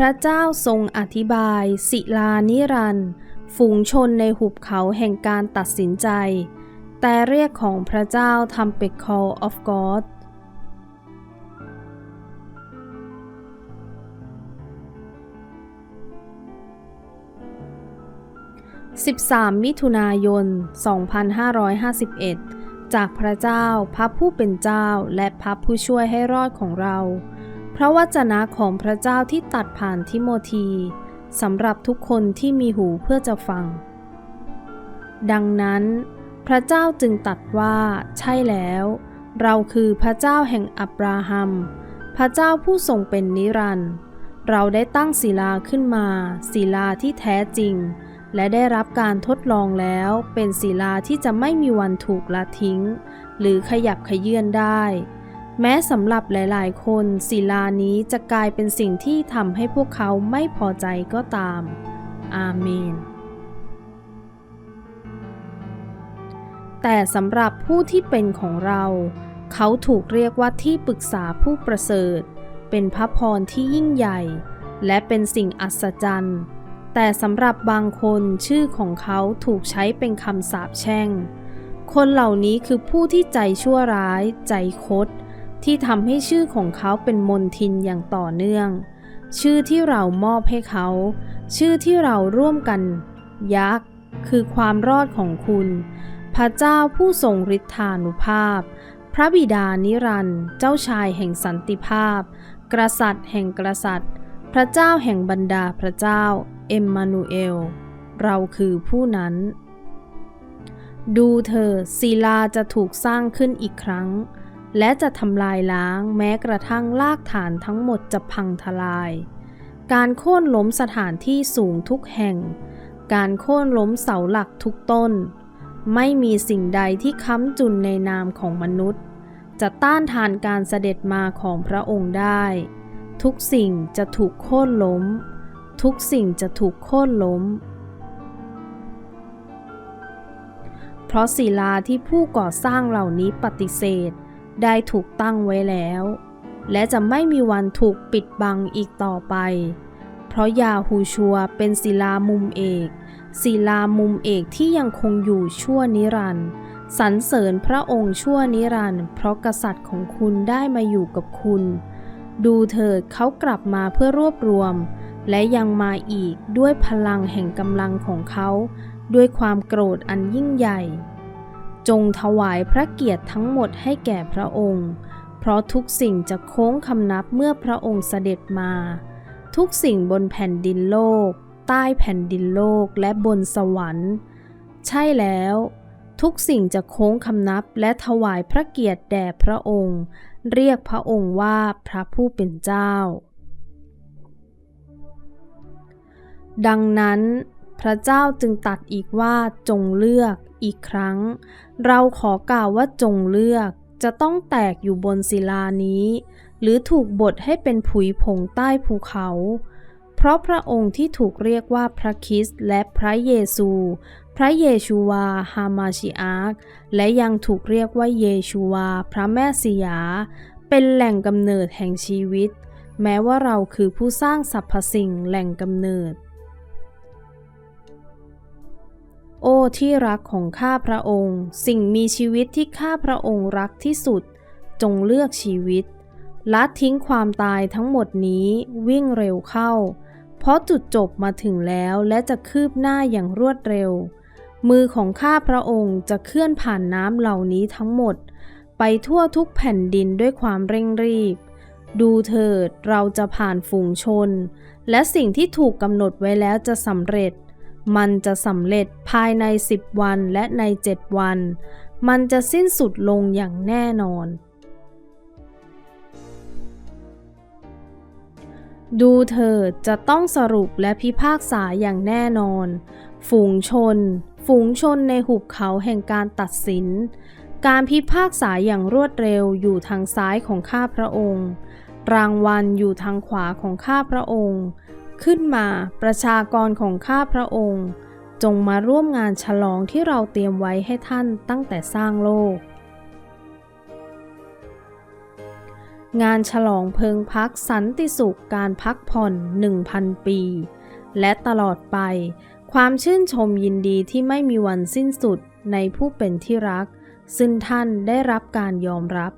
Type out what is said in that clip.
พระเจ้าทรงอธิบาย ศิลานิรันด์ฝูงชนในหุบเขาแห่งการตัดสินใจ แต่เรียกของพระเจ้าทำเป็ด call of God 13 มิถุนายน 2551 จากพระเจ้า พระผู้เป็นเจ้า และพระผู้ช่วยให้รอดของเรา พระวจนะของพระเจ้าที่ตัดผ่านทิโมธีสำหรับทุกคนที่มีหูเพื่อจะฟัง ดังนั้น พระเจ้าจึงตัดว่า ใช่แล้ว เราคือพระเจ้าแห่งอับราฮัม พระเจ้าผู้ทรงเป็นนิรันดร์เราได้ตั้งศิลาขึ้นมาศิลาที่แท้จริง และได้รับการทดลองแล้วเป็นศิลาที่จะไม่มีวันถูกละทิ้ง หรือขยับขยื่นได้ แม้สำหรับหลายๆ คนศิลานี้จะกลายเป็นสิ่งที่ทำให้พวกเขาไม่พอใจก็ตาม อาเมน แต่สำหรับผู้ที่เป็นของเรา เขาถูกเรียกว่าที่ปรึกษาผู้ประเสริฐ เป็นพระพรที่ยิ่งใหญ่ และเป็นสิ่งอัศจรรย์ แต่สำหรับบางคนชื่อของเขาถูกใช้เป็นคำสาปแช่ง คนเหล่านี้คือผู้ที่ใจชั่วร้าย ใจคด ที่ทำให้ชื่อของเขาเป็นมนทินอย่างต่อเนื่อง ชื่อที่เรามอบให้เขา ชื่อที่เราร่วมกัน ยักษ์ คือความรอดของคุณ พระเจ้าผู้ทรงฤทธานุภาพ พระบิดานิรันดร์เจ้าชายแห่งสันติภาพ กษัตริย์แห่งกษัตริย์ พระเจ้าแห่งบรรดาพระเจ้า เอ็มมานูเอล เราคือผู้นั้น ดูเธอศิลาจะถูกสร้างขึ้นอีกครั้ง และจะทำลายล้างแม้กระทั่งลากฐานทั้งหมดจะพังทลาย การโค่นล้มสถานที่สูงทุกแห่ง การโค่นล้มเสาหลักทุกต้น ไม่มีสิ่งใดที่ค้ำจุนในนามของมนุษย์ จะต้านทานการเสด็จมาของพระองค์ได้ ทุกสิ่งจะถูกโค่นล้ม ทุกสิ่งจะถูกโค่นล้มเพราะศิลาที่ผู้ก่อสร้างเหล่านี้ปฏิเสธ ได้ถูกตั้งไว้แล้ว และจะไม่มีวันถูกปิดบังอีกต่อไป เพราะยาฮูชัวเป็นศิลามุมเอก ศิลามุมเอกที่ยังคงอยู่ชั่วนิรันดร์สรรเสริญพระองค์ชั่วนิรันดร์เพราะกษัตริย์ของคุณได้มาอยู่กับคุณ ดูเถิดเขากลับมาเพื่อรวบรวม และยังมาอีกด้วยพลังแห่งกำลังของเขา ด้วยความโกรธอันยิ่งใหญ่ จงถวายพระเกียรติทั้งหมดให้แก่พระองค์ เพราะทุกสิ่งจะโค้งคำนับเมื่อพระองค์เสด็จมา ทุกสิ่งบนแผ่นดินโลก ใต้แผ่นดินโลกและบนสวรรค์ ใช่แล้ว ทุกสิ่งจะโค้งคำนับและถวายพระเกียรติแด่พระองค์ เรียกพระองค์ว่าพระผู้เป็นเจ้า ดังนั้น พระเจ้าจึงตัดอีกว่าจงเลือกอีกครั้ง เราขอกล่าวว่าจงเลือกจะต้องแตกอยู่บนศิลานี้ หรือถูกบดให้เป็นผุยผงใต้ภูเขา เพราะพระองค์ที่ถูกเรียกว่าพระคริสต์และพระเยซู พระเยชูวาฮามาชิอาร์และยังถูกเรียกว่าเยชูวา พระแม่สิยา เป็นแหล่งกำเนิดแห่งชีวิต แม้ว่าเราคือผู้สร้างสรรพสิ่งแหล่งกำเนิด โอ้ที่รักของข้าพระองค์ สิ่งมีชีวิตที่ข้าพระองค์รักที่สุด จงเลือกชีวิตละทิ้งความตายทั้งหมดนี้วิ่งเร็วเข้า เพราะจุดจบมาถึงแล้วและจะคืบหน้าอย่างรวดเร็ว มือของข้าพระองค์จะเคลื่อนผ่านน้ำเหล่านี้ทั้งหมด ไปทั่วทุกแผ่นดินด้วยความเร่งรีบ ดูเถิดเราจะผ่านฝูงชน และสิ่งที่ถูกกำหนดไว้แล้วจะสำเร็จ มันจะสำเร็จภายในสิบวันและในเจ็ดวัน มันจะสิ้นสุดลงอย่างแน่นอน ดูเถิดจะต้องสรุปและพิพากษาอย่างแน่นอน ฝูงชน ฝูงชนในหุบเขาแห่งการตัดสิน การพิพากษาอย่างรวดเร็วอยู่ทางซ้ายของข้าพระองค์ รางวัลอยู่ทางขวาของข้าพระองค์ ขึ้นมาประชากรของข้าพระองค์ จงมาร่วมงานฉลองที่เราเตรียมไว้ให้ท่านตั้งแต่สร้างโลก งานฉลองเพิงพักสันติสุขการพักผ่อน 1,000 ปี และตลอดไปความชื่นชมยินดีที่ไม่มีวันสิ้นสุดในผู้เป็นที่รัก ซึ่งท่านได้รับการยอมรับ